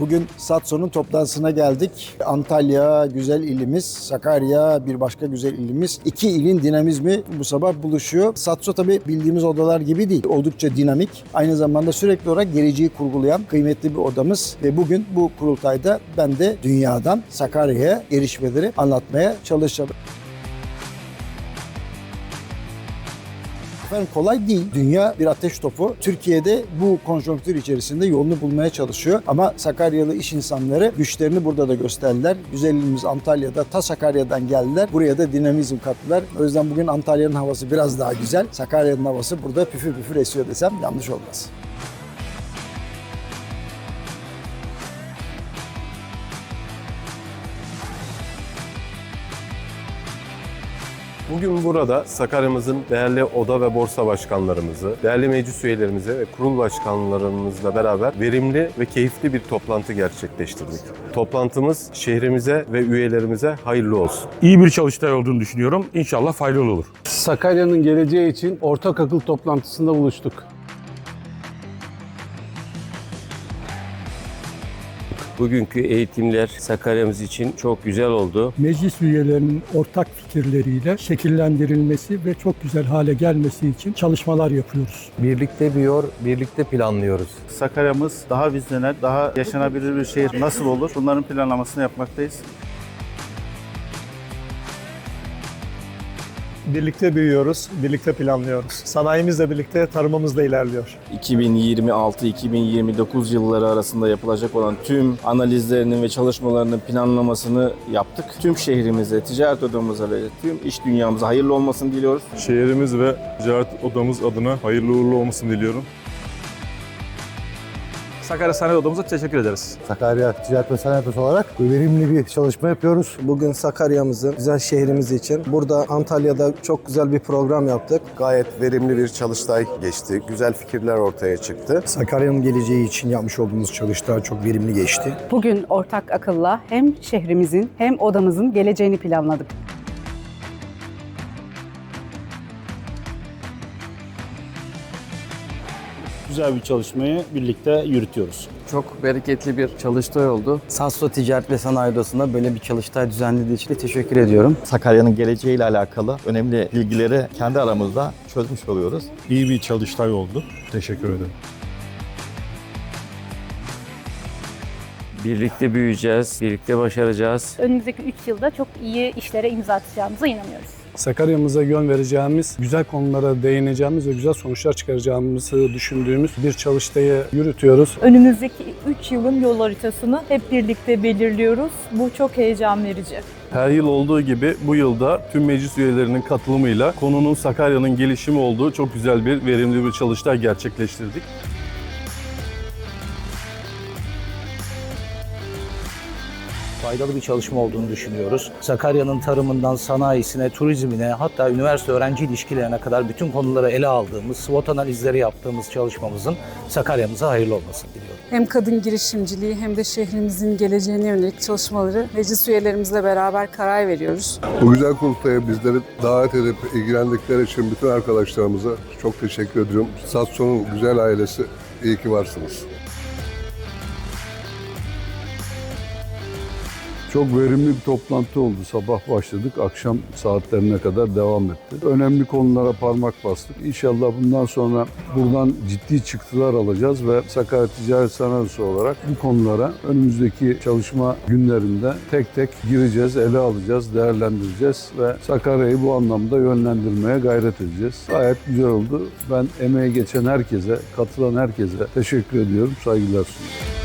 Bugün Satso'nun toplantısına geldik. Antalya güzel ilimiz, Sakarya bir başka güzel ilimiz. İki ilin dinamizmi bu sabah buluşuyor. Satso tabii bildiğimiz odalar gibi değil. Oldukça dinamik. Aynı zamanda sürekli olarak geleceği kurgulayan kıymetli bir odamız. Ve bugün bu kurultayda ben de dünyadan Sakarya'ya gelişmeleri anlatmaya çalışacağım. Efendim kolay değil. Dünya bir ateş topu. Türkiye'de bu konjonktür içerisinde yolunu bulmaya çalışıyor. Ama Sakaryalı iş insanları güçlerini burada da gösterdiler. Güzelliğimiz Antalya'da, ta Sakarya'dan geldiler. Buraya da dinamizm kattılar. O yüzden bugün Antalya'nın havası biraz daha güzel. Sakarya'nın havası burada püfür püfür esiyor desem yanlış olmaz. Bugün burada Sakarya'mızın değerli oda ve borsa başkanlarımızı, değerli meclis üyelerimize ve kurul başkanlarımızla beraber verimli ve keyifli bir toplantı gerçekleştirdik. Toplantımız şehrimize ve üyelerimize hayırlı olsun. İyi bir çalıştay olduğunu düşünüyorum. İnşallah faydalı olur. Sakarya'nın geleceği için ortak akıl toplantısında buluştuk. Bugünkü eğitimler Sakarya'mız için çok güzel oldu. meclis üyelerinin ortak fikirleriyle şekillendirilmesi ve çok güzel hale gelmesi için çalışmalar yapıyoruz. Birlikte büyüyor, birlikte planlıyoruz. Sakarya'mız daha vizyoner, daha yaşanabilir bir şehir nasıl olur? Bunların planlamasını yapmaktayız. Birlikte büyüyoruz, birlikte planlıyoruz. Sanayimizle birlikte tarımımız da ilerliyor. 2026-2029 yılları arasında yapılacak olan tüm analizlerinin ve çalışmalarının planlamasını yaptık. Tüm şehrimize, ticaret odamıza ve tüm iş dünyamıza hayırlı olmasını diliyoruz. Şehrimiz ve ticaret odamız adına hayırlı uğurlu olmasını diliyorum. Sakarya Sanayi Odamıza teşekkür ederiz. Sakarya Ticaret ve Sanayi Odası olarak verimli bir çalışma yapıyoruz. Bugün Sakarya'mızın, güzel şehrimiz için burada Antalya'da çok güzel bir program yaptık. Gayet verimli bir çalıştay geçti. Güzel fikirler ortaya çıktı. Sakarya'nın geleceği için yapmış olduğumuz çalıştay çok verimli geçti. Bugün ortak akılla hem şehrimizin hem odamızın geleceğini planladık. Güzel bir çalışmayı birlikte yürütüyoruz. Çok bereketli bir çalıştay oldu. Satso Ticaret ve Sanayi Odası'nda böyle bir çalıştay düzenlediği için de teşekkür ediyorum. Sakarya'nın geleceğiyle alakalı önemli bilgileri kendi aramızda çözmüş oluyoruz. İyi bir çalıştay oldu. Teşekkür ederim. Birlikte büyüyeceğiz, birlikte başaracağız. Önümüzdeki 3 yılda çok iyi işlere imza atacağımıza inanıyoruz. Sakarya'mıza yön vereceğimiz, güzel konulara değineceğimiz ve güzel sonuçlar çıkaracağımızı düşündüğümüz bir çalıştayı yürütüyoruz. Önümüzdeki 3 yılın yol haritasını hep birlikte belirliyoruz. Bu çok heyecan verici. Her yıl olduğu gibi bu yılda tüm meclis üyelerinin katılımıyla konunun Sakarya'nın gelişimi olduğu çok güzel bir, verimli bir çalıştay gerçekleştirdik. Faydalı bir çalışma olduğunu düşünüyoruz. Sakarya'nın tarımından sanayisine, turizmine hatta üniversite öğrenci ilişkilerine kadar bütün konuları ele aldığımız, SWOT analizleri yaptığımız çalışmamızın Sakarya'mıza hayırlı olmasını diliyorum. Hem kadın girişimciliği hem de şehrimizin geleceğine yönelik çalışmaları meclis üyelerimizle beraber karar veriyoruz. Bu güzel kurultaya bizleri davet edip ilgilendikleri için bütün arkadaşlarımıza çok teşekkür ediyorum. Satso'nun güzel ailesi iyi ki varsınız. Çok verimli bir toplantı oldu. Sabah başladık, akşam saatlerine kadar devam etti. Önemli konulara parmak bastık. İnşallah bundan sonra buradan ciddi çıktılar alacağız ve Sakarya Ticaret Sanayisi olarak bu konulara önümüzdeki çalışma günlerinde tek tek gireceğiz, ele alacağız, değerlendireceğiz ve Sakarya'yı bu anlamda yönlendirmeye gayret edeceğiz. Gayet güzel oldu. Ben emeğe geçen herkese, katılan herkese teşekkür ediyorum, saygılar sunuyorum.